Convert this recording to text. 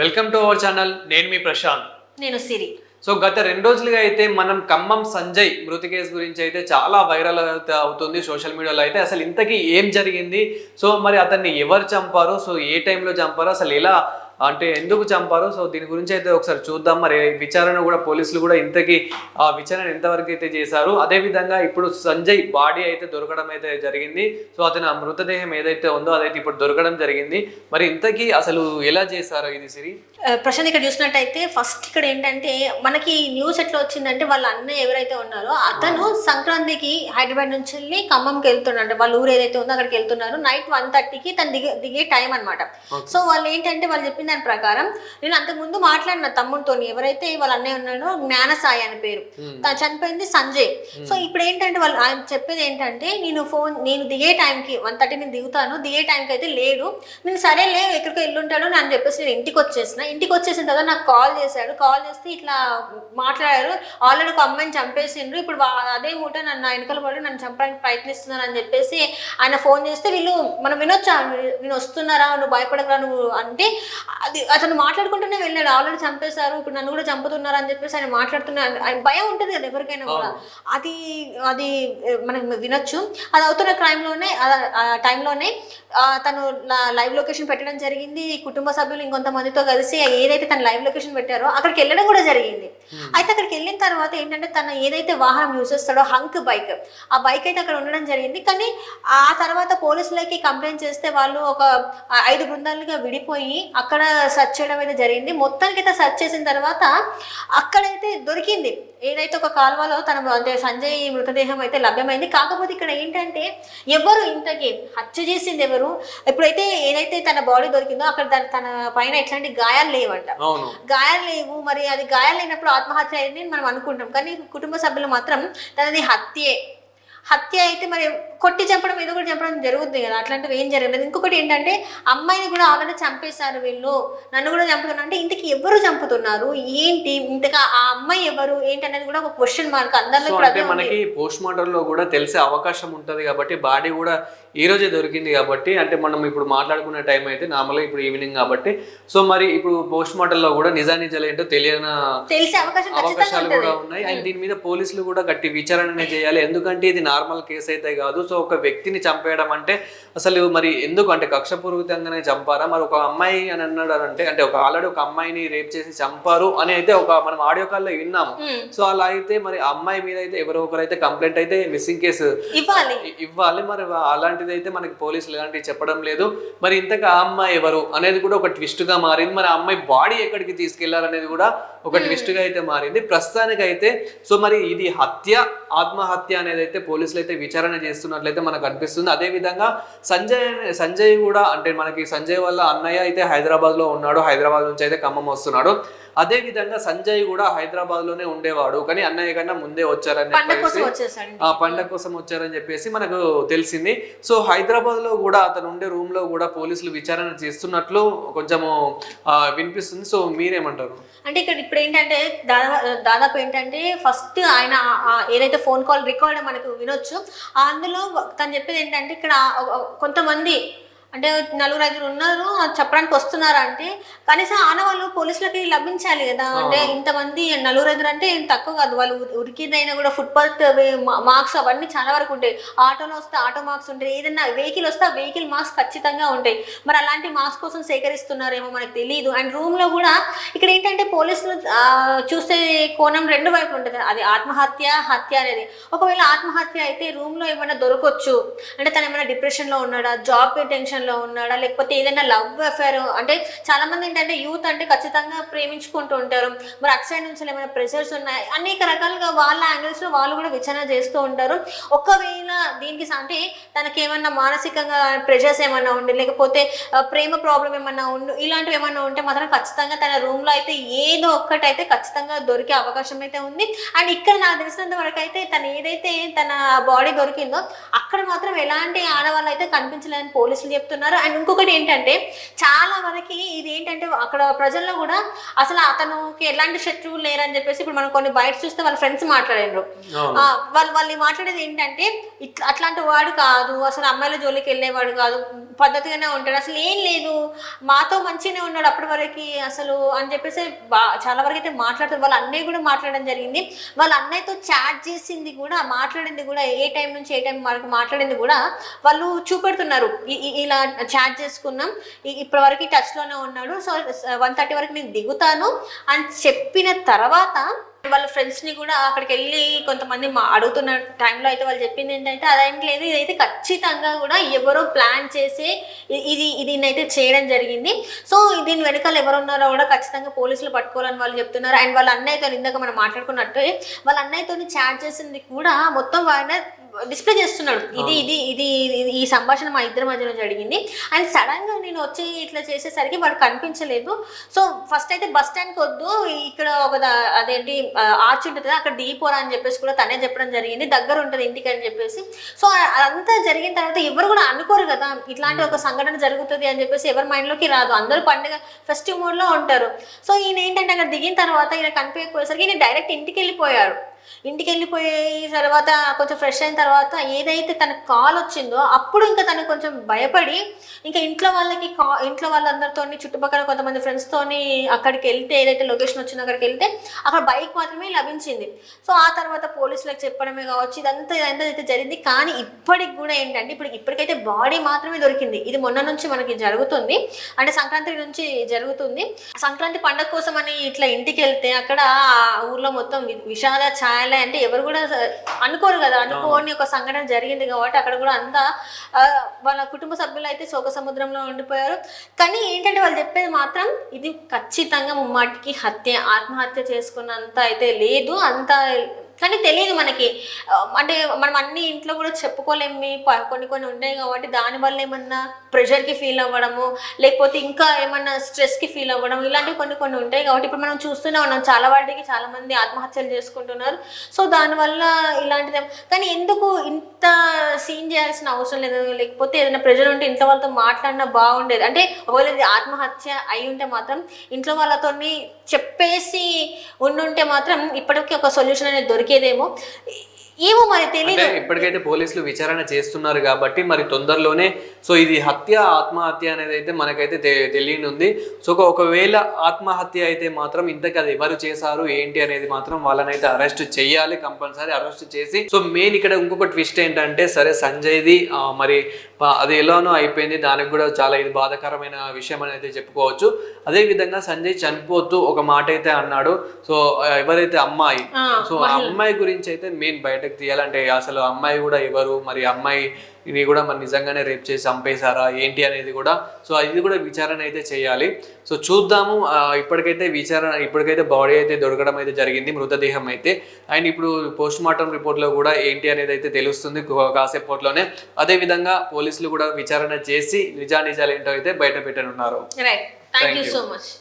Welcome to our channel నేను మీ ప్రశాంత్. నేను సిరి. So గత రెండు రోజులుగా అయితే మనం ఖమ్మం సంజయ్ మృతి కేసు గురించి అయితే చాలా వైరల్ అవుతుంది సోషల్ మీడియాలో అయితే. అసలు ఇంతకీ ఏం జరిగింది? సో మరి అతన్ని ఎవరు చంపారు? సో ఏ టైంలో చంపారు? అసలు ఎలా అంటే ఎందుకు చంపారు? సో దీని గురించి అయితే ఒకసారి చూద్దాం. మరి విచారణ కూడా పోలీసులు కూడా ఇంతకీ ఆ విచారణ ఎంతవరకు అయితే చేశారు? అదే విధంగా ఇప్పుడు సంజయ్ బాడీ అయితే దొరకడం అయితే జరిగింది. సో అతని ఆ మృతదేహం ఏదైతే ఉందో అదైతే ఇప్పుడు దొరకడం జరిగింది. మరి ఇంతకీ అసలు ఎలా చేశారు ఇది సిరి? ప్రశాంత్ ఇక్కడ చూసినట్టయితే ఫస్ట్ ఇక్కడ ఏంటంటే మనకి న్యూస్ ఎట్లా వచ్చిందంటే వాళ్ళ అన్నయ్య ఎవరైతే ఉన్నారో అతను సంక్రాంతికి హైదరాబాద్ నుంచి వెళ్ళి ఖమ్మంకి వెళ్తున్నాడు వాళ్ళ ఊరు ఏదైతే ఉందో అక్కడికి వెళ్తున్నారు. నైట్ వన్ థర్టీకి తను దిగే దిగే టైం అనమాట సో వాళ్ళు ఏంటంటే వాళ్ళు చెప్పిన దాని ప్రకారం నేను అంతకుముందు మాట్లాడిన తమ్ముడితో ఎవరైతే వాళ్ళ అన్నయ్య ఉన్నాడో జ్ఞానసాయి అని పేరు. తను చనిపోయింది సంజయ్. సో ఇప్పుడు ఏంటంటే వాళ్ళు ఆయన చెప్పేది ఏంటంటే నేను ఫోన్ నేను దిగే టైంకి వన్ థర్టీ నేను దిగుతాను దిగే టైంకి అయితే లేడు. నేను సరేలే ఎక్కడికో వెళ్ళుంటాడు అని చెప్పేసి నేను ఇంటికి వచ్చేసిన. ఇంటికి వచ్చేసిన తర్వాత నాకు కాల్ చేశాడు. కాల్ చేస్తే ఇట్లా మాట్లాడారు. ఆల్రెడీ ఒక అమ్మాయిని చంపేసిండ్రు. ఇప్పుడు అదే మూట నన్ను వెనకాల పడి నన్ను చంపడానికి ప్రయత్నిస్తున్నారు అని చెప్పేసి ఆయన ఫోన్ చేస్తే వీళ్ళు మనం వినొచ్చా? నేను వస్తున్నారా? నువ్వు భయపడకరా? నువ్వు అంటే అది అతను మాట్లాడుకుంటూనే వెళ్ళాడు. ఆల్రెడీ చంపేశారు. ఇప్పుడు నన్ను కూడా చంపుతున్నారు అని చెప్పేసి ఆయన మాట్లాడుతున్నారు ఆయన భయం ఉంటుంది కదా ఎవరికైనా కూడా. అది అది మనం వినొచ్చు. అది అవుతున్న క్రైమ్లోనే ఆ టైంలోనే తను లైవ్ లొకేషన్ పెట్టడం జరిగింది. కుటుంబ సభ్యులు ఇంకొంతమందితో కలిసి ఏదైతే తను లైవ్ లొకేషన్ పెట్టారో అక్కడికి వెళ్ళడం కూడా జరిగింది. అయితే అక్కడికి వెళ్ళిన తర్వాత ఏంటంటే తను ఏదైతే వాహనం యూజ్ చేస్తాడో హంక్ బైక్. ఆ బైక్ అయితే అక్కడ ఉండడం జరిగింది. కానీ ఆ తర్వాత పోలీసులకి కంప్లైంట్ చేస్తే వాళ్ళు ఒక ఐదు బృందాలుగా విడిపోయి అక్కడ సెర్చ్ చేయడం అయితే జరిగింది. మొత్తానికి అయితే సెర్చ్ చేసిన తర్వాత అక్కడైతే దొరికింది. ఏదైతే ఒక కాలువలో తన అంటే సంజయ్ మృతదేహం అయితే లభ్యమైంది. కాకపోతే ఇక్కడ ఏంటంటే ఎవరు ఇంతకి హత్య చేసింది ఎవరు? ఎప్పుడైతే ఏదైతే తన బాడీ దొరికిందో అక్కడ తన తన పైన ఎట్లాంటి గాయాలు లేవంట. గాయాలు లేవు. మరి అది గాయాలు లేనప్పుడు ఆత్మహత్య అయింది మనం అనుకుంటాం. కానీ కుటుంబ సభ్యులు మాత్రం తనది హత్యే. హత్య అయితే మరి కొట్టి చంపడం ఏదో కూడా చంపడం జరుగుతుంది కదా. అట్లాంటివి ఏం జరగలేదు. ఇంకొకటి ఏంటంటే అమ్మాయిని కూడా ఆల్రెడీ చంపేశారు వీళ్ళు. నన్ను కూడా చంపుతున్నారు. అంటే ఇంతకి ఎవరు చంపుతున్నారు? ఏంటి? ఇంతగా ఆ అమ్మాయి ఎవరు? ఏంటి అనేది కూడా ఒక క్వశ్చన్ మార్క్ అందరిలో. మనకి పోస్ట్ మార్టం లో కూడా తెలిసే అవకాశం ఉంటది కాబట్టి బాడీ కూడా ఈ రోజే దొరికింది కాబట్టి అంటే మనం ఇప్పుడు మాట్లాడుకునే టైం అయితే నార్మల్గా ఇప్పుడు ఈవినింగ్ కాబట్టి. సో మరి ఇప్పుడు పోస్ట్ మార్టం లో కూడా నిజానిజాలు ఏంటో తెలియని అవకాశాలు కూడా ఉన్నాయి. అండ్ దీని మీద పోలీసులు కూడా గట్టి విచారణనే చేయాలి. ఎందుకంటే ఇది నార్మల్ కేసు అయితే కాదు. సో ఒక వ్యక్తిని చంపేయడం అంటే అసలు మరి ఎందుకు? అంటే కక్షపూర్వకంగానే చంపారా? మరి ఒక అమ్మాయి అని అన్నాడు అని అంటే అంటే ఒక ఆల్రెడీ ఒక అమ్మాయిని రేప్ చేసి చంపారు అని అయితే ఒక మనం ఆడియో కాల్లో విన్నాము ఉమ్. సో అలా అయితే మరి అమ్మాయి మీద అయితే ఎవరో ఒకరు అయితే కంప్లైంట్ అయితే మిస్సింగ్ కేసు ఇవ్వాలి. ఇవ్వాలి. మరి అలాంటిది అయితే మనకి పోలీసులు ఎలాంటివి చెప్పడం లేదు. మరి ఇంతకు ఆ అమ్మాయి ఎవరు అనేది కూడా ఒక ట్విస్ట్గా మారింది. మరి ఆ అమ్మాయి బాడీ ఎక్కడికి తీసుకెళ్ళారనేది కూడా ఒక ట్విస్ట్గా అయితే మారింది. ప్రస్తుతానికి అయితే సో మరి ఇది హత్య ఆత్మహత్య అనేది అయితే పోలీసులు అయితే విచారణ చేస్తున్నట్లయితే మనకు అనిపిస్తుంది. అదే విధంగా సంజయ్ సంజయ్ కూడా అంటే మనకి సంజయ్ వాళ్ళ అన్నయ్య అయితే హైదరాబాద్లో ఉన్నాడు. హైదరాబాద్ నుంచి అయితే ఖమ్మం వస్తున్నాడు. అదే విధంగా సంజయ్ కూడా హైదరాబాద్లోనే ఉండేవాడు కానీ అన్నయ్య కన్నా ముందే వచ్చారని ఆ పండగ కోసం వచ్చారని చెప్పేసి మనకు తెలిసింది. సో హైదరాబాద్లో కూడా అతను ఉండే రూమ్లో కూడా పోలీసులు విచారణ చేస్తున్నట్లు కొంచెము వినిపిస్తుంది. సో మీరేమంటారు? అంటే ఇక్కడ ఇప్పుడు ఏంటంటే దాదాపు దాదాపు ఏంటంటే ఫస్ట్ ఆయన ఏదైతే ఫోన్ కాల్ రికార్డ్ మనకు వినొచ్చు అందులో తను చెప్పేది ఏంటంటే ఇక్కడ కొంతమంది అంటే నలుగురు ఐదుగురు ఉన్నారు చెప్పడానికి వస్తున్నారు అంటే కనీసం ఆనవాళ్ళు పోలీసులకి లభించాలి కదా. అంటే ఇంతమంది నలుగురు ఐదుగురు అంటే ఏం తక్కువ కాదు. వాళ్ళు ఉరి- ఉరికిదైనా కూడా ఫుట్పాత్ మార్క్స్ అవన్నీ చాలా వరకు ఉంటాయి. ఆటోలో వస్తే ఆటో మార్క్స్ ఉంటాయి. ఏదైనా వెహికల్ వస్తే ఆ వెహికల్ మార్క్స్ ఖచ్చితంగా ఉంటాయి. మరి అలాంటి మార్క్స్ కోసం సేకరిస్తున్నారేమో మనకు తెలియదు అండ్ రూమ్లో కూడా ఇక్కడ ఏంటంటే పోలీసులు చూసే కోణం రెండు వైపులు ఉంటుంది. అది ఆత్మహత్య హత్య అనేది. ఒకవేళ ఆత్మహత్య అయితే రూమ్లో ఏమైనా దొరకవచ్చు అంటే తను ఏమైనా డిప్రెషన్లో ఉన్నాడా? జాబ్ టెన్షన్ రిలేషన్లో ఉన్నాడా? లేకపోతే ఏదైనా లవ్ అఫేర్ అంటే చాలా మంది ఏంటంటే యూత్ అంటే ఖచ్చితంగా ప్రేమించుకుంటూ ఉంటారు. మరి అటు సైడ్ నుంచి ఏమైనా ప్రెషర్స్ ఉన్నాయి? అనేక రకాలుగా వాళ్ళ యాంగిల్స్లో వాళ్ళు కూడా విచారణ చేస్తూ ఉంటారు. ఒకవేళ దీనికి అంటే తనకి ఏమన్నా మానసికంగా ప్రెషర్స్ ఏమన్నా ఉండి లేకపోతే ప్రేమ ప్రాబ్లం ఏమన్నా ఉండు ఇలాంటివి ఏమన్నా ఉంటే మాత్రం ఖచ్చితంగా తన రూమ్లో అయితే ఏదో ఒక్కటైతే ఖచ్చితంగా దొరికే అవకాశం అయితే ఉంది. అండ్ ఇక్కడ నాకు తెలిసినంత వరకు అయితే తను ఏదైతే తన బాడీ దొరికిందో అక్కడ మాత్రం ఎలాంటి ఆడవాళ్ళు అయితే కనిపించలేదని పోలీసులు చెప్తున్నారు అండ్ ఇంకొకటి ఏంటంటే చాలా వరకు ఇది ఏంటంటే అక్కడ ప్రజల్లో కూడా అసలు అతనుకి ఎలాంటి శత్రువులు లేరని చెప్పేసి ఇప్పుడు మనం కొన్ని బయట చూస్తే వాళ్ళ ఫ్రెండ్స్ మాట్లాడారు. వాళ్ళు వాళ్ళు మాట్లాడేది ఏంటంటే ఇట్లా అట్లాంటి వాడు కాదు. అసలు అమ్మాయిల జోలికి వెళ్ళేవాడు కాదు. పద్ధతిగానే ఉంటాడు. అసలు ఏం లేదు. మాతో మంచిగానే ఉన్నాడు అప్పటి వరకు అసలు అని చెప్పేసి బా చాలా వరకు అయితే మాట్లాడుతారు వాళ్ళ అన్నయ్య కూడా మాట్లాడడం జరిగింది. వాళ్ళ అన్నయ్యతో చాట్ చేసింది కూడా మాట్లాడింది కూడా ఏ టైం నుంచి ఏ టైం వరకు మాట్లాడింది కూడా వాళ్ళు చూపెడుతున్నారు. ఇలా చాట్ చేసుకున్నాం. ఇప్పటి వరకు టచ్లోనే ఉన్నాడు. సో వన్ థర్టీ వరకు నేను దిగుతాను అని చెప్పిన తర్వాత వాళ్ళ ఫ్రెండ్స్ని కూడా అక్కడికి వెళ్ళి కొంతమంది మా అడుగుతున్న టైంలో అయితే వాళ్ళు చెప్పింది ఏంటంటే అదేం లేదు ఇదైతే ఖచ్చితంగా కూడా ఎవరో ప్లాన్ చేసి ఇది దీన్ని అయితే చేయడం జరిగింది. సో దీని వెనకాల ఎవరు ఉన్నారో కూడా ఖచ్చితంగా పోలీసులు పట్టుకోవాలని వాళ్ళు చెప్తున్నారు. అండ్ వాళ్ళ అన్నయ్యతో ఇందాక మనం మాట్లాడుకున్నట్టు వాళ్ళ అన్నయ్యతో చాట్ చేసింది కూడా మొత్తం ఆయన డిస్ప్లే చేస్తున్నాడు. ఇది ఇది ఇది ఈ సంభాషణ మా ఇద్దరి మధ్యలో జరిగింది. అండ్ సడన్గా నేను వచ్చి ఇట్లా చేసేసరికి వాడు కనిపించలేదు. సో ఫస్ట్ అయితే బస్ స్టాండ్కి వద్దు ఇక్కడ ఒక అదేంటి ఆర్చ్ ఉంటుంది కదా, అక్కడ దిగిపోరా అని చెప్పేసి కూడా తనే చెప్పడం జరిగింది. దగ్గర ఉంటుంది ఇంటికి అని చెప్పేసి. సో అదంతా జరిగిన తర్వాత ఎవరు కూడా అనుకోరు కదా ఇట్లాంటి ఒక సంఘటన జరుగుతుంది అని చెప్పేసి ఎవరి మైండ్లోకి రాదు. అందరూ పండుగ ఫెస్టివ్ మోడ్లో ఉంటారు. సో ఈయన ఏంటంటే అక్కడ దిగిన తర్వాత ఈయన కనిపించకపోయేసరికి ఈయన డైరెక్ట్ ఇంటికి వెళ్ళిపోయారు. ఇంటికి వెళ్ళిపోయి తర్వాత కొంచెం ఫ్రెష్ అయిన తర్వాత ఏదైతే తనకు కాల్ వచ్చిందో అప్పుడు ఇంకా తను కొంచెం భయపడి ఇంకా ఇంట్లో వాళ్ళకి కా ఇంట్లో వాళ్ళందరితో చుట్టుపక్కల కొంతమంది ఫ్రెండ్స్తోని అక్కడికి వెళ్తే ఏదైతే లొకేషన్ వచ్చిందో అక్కడికి వెళ్తే అక్కడ బైక్ మాత్రమే లభించింది. సో ఆ తర్వాత పోలీసులకు చెప్పడమే కావచ్చు ఇదంతా ఇదంతా అయితే జరిగింది. కానీ ఇప్పటికి కూడా ఏంటంటే ఇప్పుడు ఇప్పటికైతే బాడీ మాత్రమే దొరికింది. ఇది మొన్న నుంచి మనకి జరుగుతుంది. అంటే సంక్రాంతి నుంచి జరుగుతుంది. సంక్రాంతి పండగ కోసం అని ఇట్లా ఇంటికి వెళ్తే అక్కడ ఆ ఊర్లో మొత్తం విషాద చా ఛాయలే అంటే ఎవరు కూడా అనుకోరు కదా. అనుకోని ఒక సంఘటన జరిగింది కాబట్టి అక్కడ కూడా అంతా వాళ్ళ కుటుంబ సభ్యులు అయితే శోక సముద్రంలో ఉండిపోయారు. కానీ ఏంటంటే వాళ్ళు చెప్పేది మాత్రం ఇది ఖచ్చితంగా ముమ్మాటికి హత్య ఆత్మహత్య చేసుకున్నంత అయితే లేదు. అంత కానీ తెలియదు మనకి. అంటే మనం అన్ని ఇంట్లో కూడా చెప్పుకోలేమి కొన్ని కొన్ని ఉన్నాయి కాబట్టి దానివల్ల ఏమన్నా ప్రెషర్కి ఫీల్ అవ్వడము లేకపోతే ఇంకా ఏమన్నా స్ట్రెస్కి ఫీల్ అవ్వడం ఇలాంటివి కొన్ని కొన్ని ఉంటాయి కాబట్టి ఇప్పుడు మనం చూస్తూనే ఉన్నాం. చాలా వాటికి చాలా మంది ఆత్మహత్యలు చేసుకుంటున్నారు. సో దానివల్ల ఇలాంటిది కానీ ఎందుకు ఇంత సీన్ చేయాల్సిన అవసరం లేదు? లేకపోతే ఏదైనా ప్రెజర్ ఉంటే ఇంట్లో వాళ్ళతో మాట్లాడినా బాగుండేది. అంటే ఒకవేళ ఆత్మహత్య అయి ఉంటే మాత్రం ఇంట్లో వాళ్ళతోని చెప్పేసి ఉండుంటే మాత్రం ఇప్పటికీ ఒక సొల్యూషన్ అనేది దొరికేదేమో. ఏమో మరి తెలియదు ఇప్పటికైతే పోలీసులు విచారణ చేస్తున్నారు కాబట్టి మరి తొందరలోనే సో ఇది హత్య ఆత్మహత్య అనేది అయితే మనకైతే తె- తెలియనుంది. సో ఒక- ఒకవేళ ఆత్మహత్య అయితే మాత్రం ఇంతకు అది ఎవరు చేశారు ఏంటి అనేది మాత్రం వాళ్ళనైతే అరెస్ట్ చేయాలి కంపల్సరీ అరెస్ట్ చేసి. సో మెయిన్ ఇక్కడ ఇంకొక ట్విస్ట్ ఏంటంటే సరే సంజయ్ది మరి అది ఎలానో అయిపోయింది దానికి కూడా చాలా ఇది బాధాకరమైన విషయం అని అయితే చెప్పుకోవచ్చు. అదే విధంగా సంజయ్ చనిపోతూ ఒక మాట అయితే అన్నాడు. సో ఎవరైతే అమ్మాయి సో ఆ అమ్మాయి గురించి అయితే మెయిన్ బయటకు తీయాలంటే అసలు అమ్మాయి కూడా ఎవరు? మరి అమ్మాయిని కూడా మరి నిజంగానే రేప్ చేసి చంపేశారా? ఏంటి అనేది కూడా? సో ఇది కూడా విచారణ అయితే చేయాలి. సో చూద్దాము ఇప్పటికైతే విచారణ ఇప్పటికైతే బాడీ అయితే దొరకడం అయితే జరిగింది మృతదేహం అయితే. అండ్ ఇప్పుడు పోస్ట్ మార్టం రిపోర్ట్లో కూడా ఏంటి అనేది అయితే తెలుస్తుంది కాసేపట్లోనే అదే విధంగా పోలీసులు కూడా విచారణ చేసి నిజానిజాలు ఏంటో అయితే బయట పెట్టనున్నారు. Thank you. So much